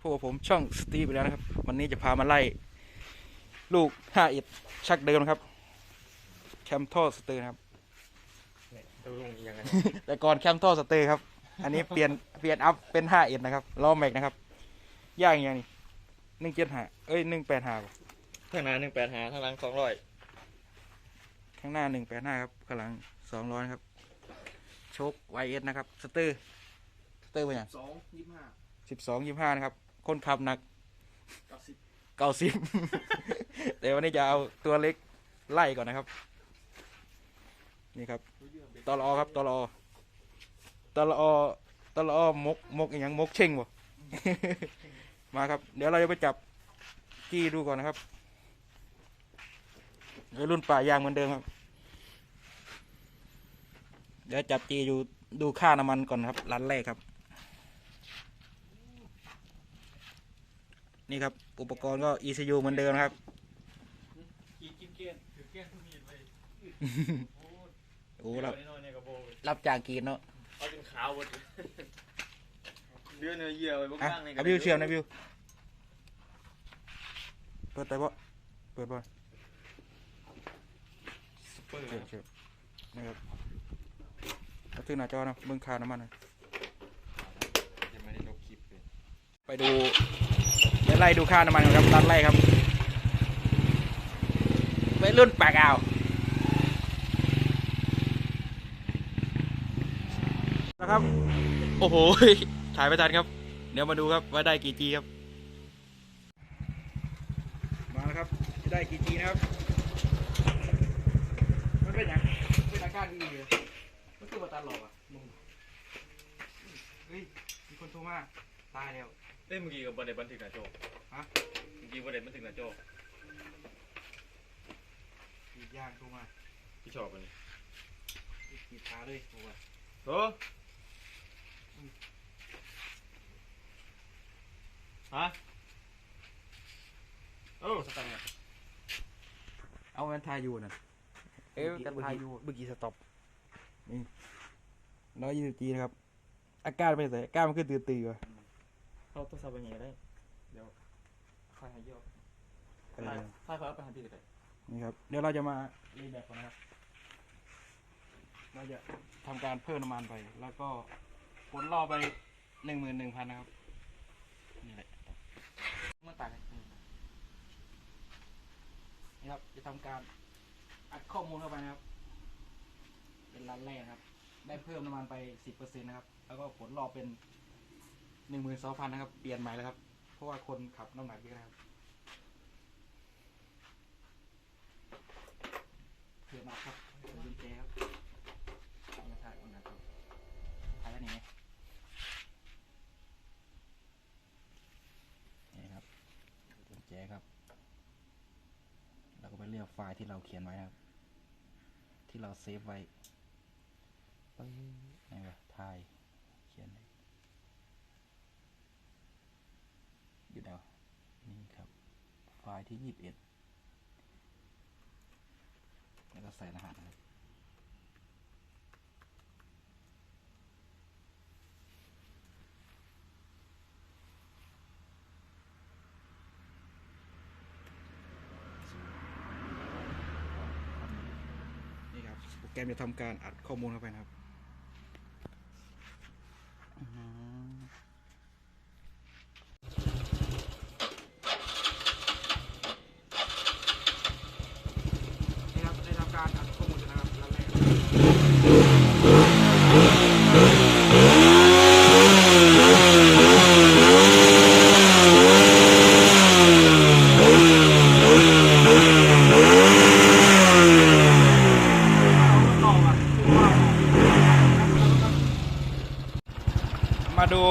พวกผมช่องสตีฟไปแล้วนะครับ วันนี้จะพามาไล่ ลูกห้าเอ็ดชักเดิมนะครับ แคมท่อสเตอร์นะครับเนี่ยตัวลงอีกอยังไงแต่ก่อนแคมท่อสเตอร์ครับ อันนี้เปลี่ยนเปลี่ยนอัพเป็นห้าเอ็ดนะครับล้อแม็กนะครับย่างอย่างนี้หนึ่งเจ็ดห้าเอ้ยหนึ่งแปดห้าข้างหน้าหนึ่งแปดหาข้างหลังสองร้อยข้างหน้าหนึ่งแปดห้าครับข้างหลังสองร้อยครับโชคไวเอสนะครับสเตอร์สเตอร์เป็นอย่างสองยี่สิบห้าสิบสองยี่ห้านะครับ คนขับหนักเก้าสิบเก้าสิบแต่วันนี้จะเอาตัวเล็กไล่ก่อนนะครับ นี่ครับตลอครับตลอตลอตลอมกมกอหย่างมกเช่งบ่มาครับ เดี๋ยวเราจะไปจับกี้ดูก่อนนะครับเดี๋ยวรุ่นป่ายางเหมือนเดิมครับ เดี๋ยวจับจีอยู่ดูค่าน้ำมันก่อนครับร้านแรกครับ นี่ครับ อุปกรณ์ก็ ECU เหมือนเดิมนะครับกินกินเกลียนถือเกลียนทุกมีดเลยโอ้รับเดี๋ยวน้อยๆเนี่ยกระโบเลยรับจากกรีนเนาะเอาจนขาวหมดเลยเดือนเนื้อเยื่อไว้บ้อะางๆนี่เอาวิวเชียมนะวิวเปิดได้ปะเปิดบ่ซุปเปอร์เชียมเชียมนะครับเอาถึงหน้าจอนะเบิ่งค่าน้ำมันหน่อยยังไม่ได้ลบคลิปเลยไปดูเดี๋ยวไล่ดูค่าน้ำมันก่อนครับรัดไล่ครับไปรุ่นปากอ่าวนะครับ โอ้โห ถ่ายไปทันครับ เดี๋ยวมาดูครับว่าได้กี่จีครับ มาแล้วครับ ได้กี่จีนะครับ มันเป็นอย่างเป็นอาการดีเลยมันคือมาตาหลอกอะมึงเฮ้ย มีคนโทรมา ตายแล้ว เอ้ยเมื่อกี้กับบอลเด็บันทึกหน้าโจฮะ เมื่อกี้บอลเด็บันทึกหน้าโจขีดยางโทรมาพี่ชอบอันนี้ขีดขาเลยโทรมาโอ้ฮะโอ้สตังค์อะเอาแวนทายอยู่น่ะเอ้ยกันทายอยู่เมื่อกี้สต็อปนี่ร้อยยี่สิบจีนะครับ อาการเป็นไงอาการมันคือตื่นตื่นวะ เขาตัวซับเป็นยังไงได้ เดี๋ยวค่ายให้เยอะเอค่ายอค่ายเขาเอาไปหาที่ไหนนี่ครับ เดี๋ยวเราจะมารีแบกก่อนนะครับ เราจะทำการเพิ่มน้ำมันไป แล้วก็ผลรอบไปหนึ่งหมื่นหนึ่งพันนะครับ นี่แหละมันต่างกันนี่ครับ จะทำการอัดข้อมูลเข้าไปนะครับ เป็นรันแรกนะครับ ได้เพิ่มน้ำมันไปสิบเปอร์เซ็นต์นะครับ แล้วก็ผลรอบเป็น หนึ่งหมื่นสองพันนะครับ เปลี่ยนใหม่แล้วครับ เพราะว่าคนขับน้ำหนักเยอะนะครับเพิ่มมาครับเพิ่มกุญแจครับนี่ถ่ายก่อนนะครับถ่ายแล้วนี่ไงนี่ครับกุญแจครับ แล้วก็ไปเลือกไฟล์ที่เราเขียนไว้ครับ ที่เราเซฟไว้ปึ้งไหนวะถ่าย เขียนไว้อยู่ไหนวะนี่ครับ ไฟล์ที่ยี่สิบเอ็ดแล้วก็ใส่รหัสนะครับนี่ครับโปรแกรมจะทำการอัดข้อมูลเข้าไปนะครับอื้อหือนี่ครับได้ทำการอัดข้อมูลแล้วนะครับร้านแรกมาดู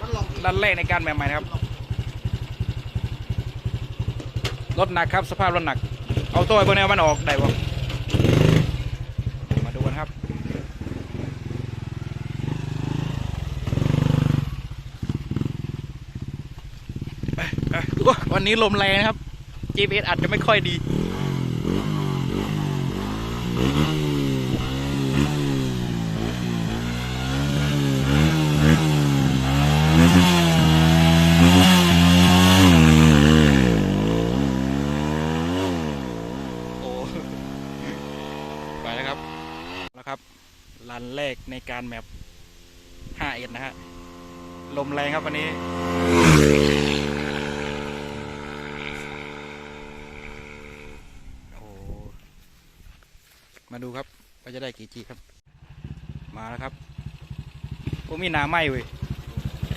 มันหลอ กในการแบบใหม่นะครับ รถหนักครับสภาพรถหนัก เอาตัวไอ้เบอร์แนวมันออกได้บ่มาดูกันครับวันนี้ลมแรงนะครับ GPS อาจจะไม่ค่อยดี การแมปห้าเอ็ดนะฮะ ลมแรงครับวันนี้ โอ้มาดูครับว่าจะได้กี่จีครับ มาแล้วครับผมมีหนาไหมเว้ย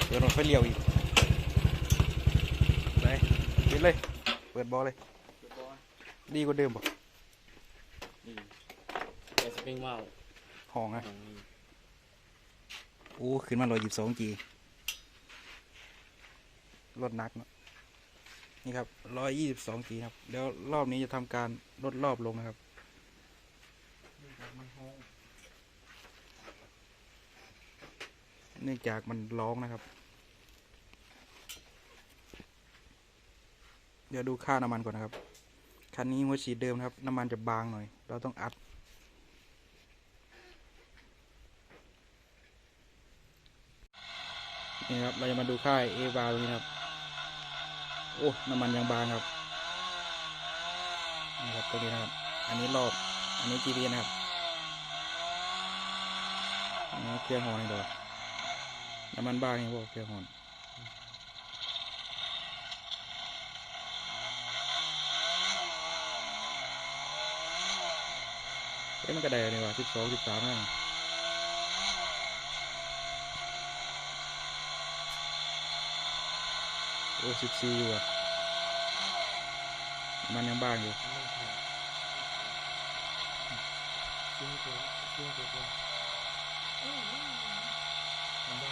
เดี๋ยวรถไฟเลี้ยวอีกไปปิดเลย เปิดบอเลย ดีกว่าเดิมป่ะนี่ แต่สปริงว่าวห้องอะของนี่โอ้ขึ้นมาร้อยยี่สิบสองจีลดหนักเนอะนี่ครับร้อยยี่สิบสองจีครับเดี๋ยวรอบนี้จะทำการลดรอบลงนะครับมันห้องเนื่องจากมันร้องนะครับ เดี๋ยวดูค่าน้ำมันก่อนนะครับ คันนี้หัวฉีดเดิมนะครับ น้ำมันจะบางหน่อย เราต้องอัด นี่ครับ เราจะมาดูค่ายเอบาตรงนี้ครับโอ้น้ำมันยังบางครับนี่ครับตรงนี้นะครับ อันนี้รอบ อันนี้ GPS นะครับอันนี้เครื่องหอนี่เดียวน้ำมันบางนี่พวกเครื่องหอนเอ๊ะมันกระไดนี่วะสิบสองสิบสามนั่น โอสิบสี่อยู่อะ มันยังบางอยู่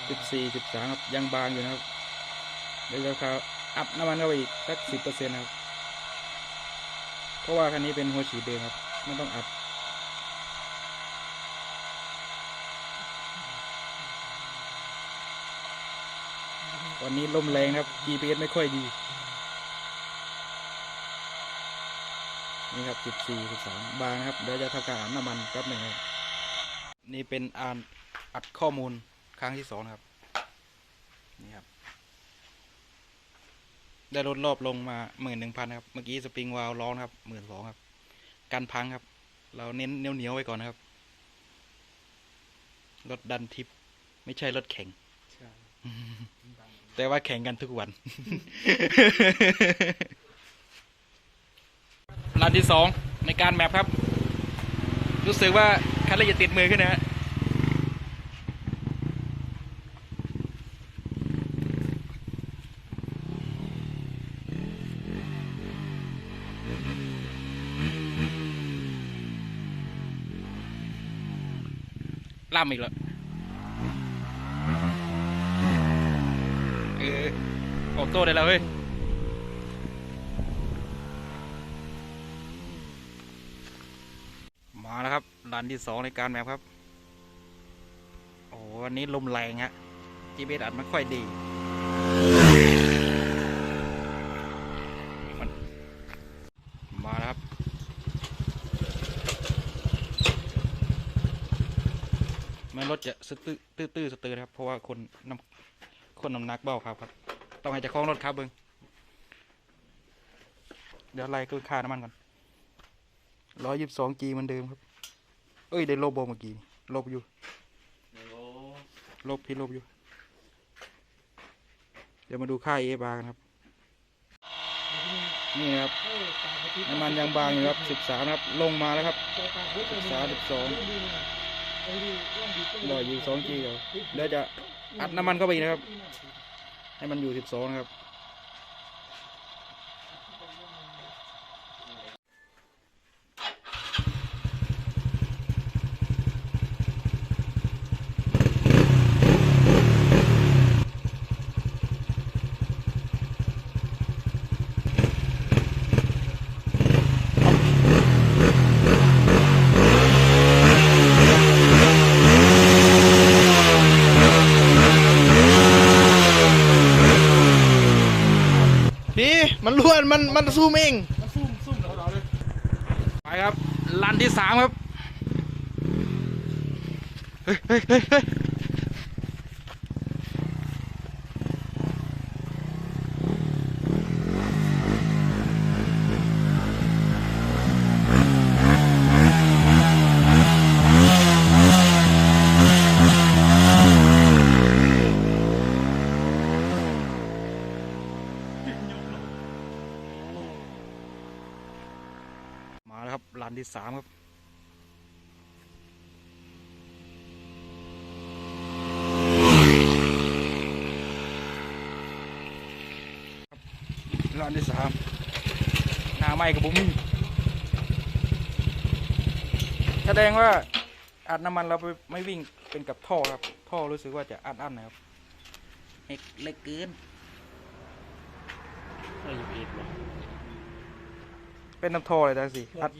สิบสี่สิบสามครับยังบางอยู่นะครับเดี๋ยวจะครับอัพน้ำมันเข้าไปอีกสักสิบเปอร์เซ็นต์ครับ เพราะว่าคันนี้เป็นหัวฉีดเดิมครับ ไม่ต้องอัพ ตอนนี้ลมแรงครับ GPS ไม่ค่อยดี นี่ครับสิบสี่สิบสามบางนะครับ เดี๋ยวจะทำการอัดน้ำมันแป๊บหนึ่งครับ นี่เป็นอ่านอัดข้อมูลครั้งที่สองนะครับ นี่ครับ ได้ลดรอบลงมาหมื่นหนึ่งพันครับ เมื่อกี้สปริงวาลวร้อนครับหมื่นสองครับกันพังครับ เราเน้นเหนียวเหนียวๆไว้ก่อนนะครับ รถดันทิป ไม่ใช่รถแข่งใช่ แต่ว่าแข่งกันทุกวันรันที่สองในการแมปครับ รู้สึกว่าคันเร่งจะติดมือขึ้นนะฮะล่ำอีกแล้ว ออออกโต้ได้แล้วเว้ยมาแล้วครับรันที่สองในการแมปครับ โอ้โหวันนี้ลมแรงฮะ GPS อัดไม่ค่อยดีมันมาแล้วครับแม่รถจะสตื้อตื้อตื้อสตื้อนะครับ เพราะว่าคนน้ำ คนน้ำหนักเบาครับครับ ต้องให้เจะคล้าของรถครับเบิ้งเดี๋ยวไล่ก็ค่าน้ำมันก่อนร้อยยี่สิบสองจีเหมือนเดิมครับ เอ้ย ได้ลบโบเมื่อกี้นี่ลบอยู่โอ้ลบพี่ลบอยู่ เดี๋ยวมาดูค่าเอบากันครับ นี่ครับน้ำมันยังบางอยู่ครับสิบสามครับ ลงมาแล้วครับสิบสามสิบสองร้อยยี่สิบสองจีเดี๋ยวเดี๋ยวจะ อัดน้ำมันเข้าไปอีกนะครับ ให้มันอยู่สิบสองนะครับ พี่มันล้ วนมันมันซูมเองไปครับ ลันที่สามครับ เฮ้ยเฮ้ยเฮ้ย เฮ้ยครับลานที่สามครับลานที่สามหน้าไม้กับบุ้มี่แสดงว่าอัดน้ำมันเราไปไม่วิ่งเป็นกับท่อครับ ท่อรู้สึกว่าจะอัดอั้นนะครับเอกเล็กเกินไม่อยู่เอ็ดหรอ เป็นน้ำท่อเลยจังสิอัด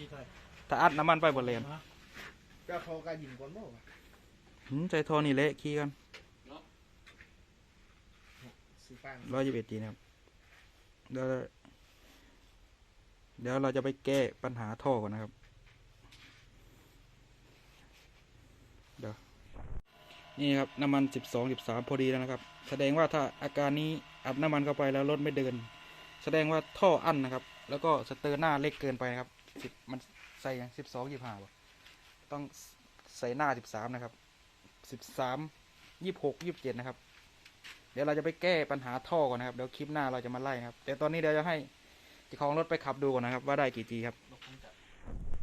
ถ้าอัดน้ำมันไปบนเลนจะเขาการยิงก่อนบ่วะหืมใจท่อนี่เละขี้กันสีฟ้าร้อยยี่สิบเอ็ดจีนะครับเดี๋ยวเดี๋ยวเราจะไปแก้ปัญหาท่อก่อนนะครับ เดี๋ยว นี่ครับน้ำมันสิบสองสิบสามพอดีแล้วนะครับ แสดงว่าถ้าอาการนี้อัดน้ำมันเข้าไปแล้วรถไม่เดิน แสดงว่าท่ออั้นนะครับ แล้วก็สเตอร์หน้าเล็กเกินไปนะครับสิบมันใส่อย่างสิบสองยี่ห้าต้องใส่หน้าสิบสามนะครับสิบสามยี่หกยี่เจ็ดนะครับ เดี๋ยวเราจะไปแก้ปัญหาท่อก่อนนะครับ เดี๋ยวคลิปหน้าเราจะมาไล่นะครับ แต่ตอนนี้เดี๋ยวจะให้เจ้าของรถไปขับดูก่อนนะครับ ว่าได้กี่จีครับ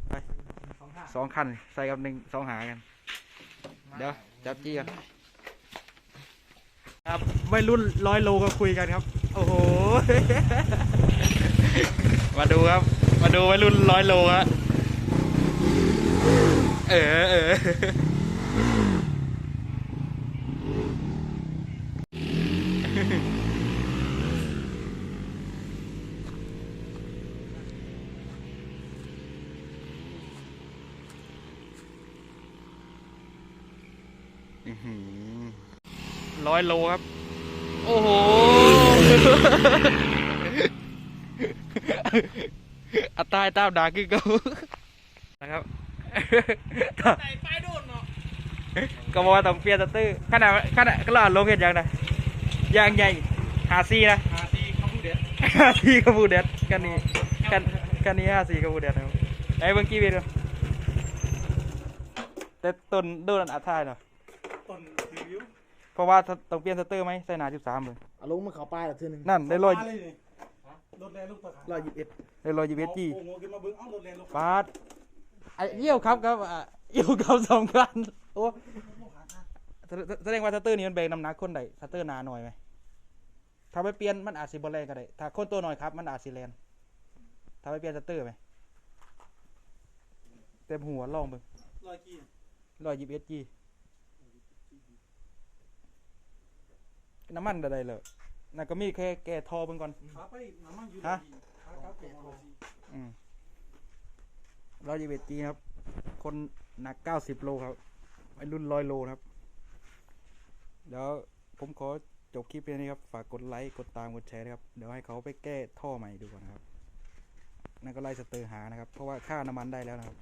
ไปสองคันใส่กับหนึ่งสองหากัน เดี๋ยวจับจี้กันครับไม่รุ่นร้อยโลก็คุยกันครับ โอ้โห มาดูครับ มาดูวัยรุ่นร้อยโลฮะเออเออร้อยโลครับ โอ้โห อัตรายตามด่าคือเก่านะครับไหนไปโดนเนาะก็บอกว่าต้องเปลี่ยนสตื้อขนาดขนาดก็ลาดลงเห็นยังนะยางใหญ่หาซีนะหาดีเขาพูดเด็ดห้าสี่กระบูเด็ดกันนี้กันกันนี้ห้าสี่กระบูเด็ดนะครับไหนเบิ่งกี่วิดีโอแต่ต้นโดนอัดท้ายเนาะต้นรีวิวเพราะว่าถ้าต้องเปลี่ยนสเตอร์ไหมใส่หนาสิบสามเลยเอาลงมาเขาป้ายละทีหนึงนั่นได้ร้อย รถแรงลูกตะขาร้อยยี่สิบเอ็ดได้ร้อยยี่สิบเอ็ดจีโอ้โหขึ้นมาเบิ้งเอ้ารถแรงลูกฟาดไอ้เยี่ยวครับครับอะเยี่ยวครับสองคันโอ้แสแสดงว่าสเตอร์นี้มันเบรกน้ำหนักคนใดสเตอร์หนาหน่อยไหมถ้าไปเปลี่ยนมันอาจสิบแรงก็ได้ถ้าคนตัวหน่อยครับ มันอาจสิแรงถ้าไปเปลี่ยนสเตอร์ไหมเต็มหัวลองเบิ่งร้อยกี่ร้อยยี่สิบเอ็ดจีน้ำมันอะไรเลย น่ะก็มีแค่แก่ทอเบิ่งก่อน ขาไปน้ำมันอยู่ฮะขาครับแก่ร้อยสี่อืมร้อยยี่สิบเอ็ดจีครับ คนหนักเก้าสิบโลครับไอ้รุ่นร้อยโลนะครับ เดี๋ยวผมขอจบคลิปเพียงนี้ครับ ฝากกดไลค์ กดตาม กดแชร์นะครับ เดี๋ยวให้เขาไปแก้ท่อใหม่ดูก่อนนะครับ นั่นก็ไล่สเตอร์หานะครับ เพราะว่าค่าน้ำมันได้แล้วนะครับ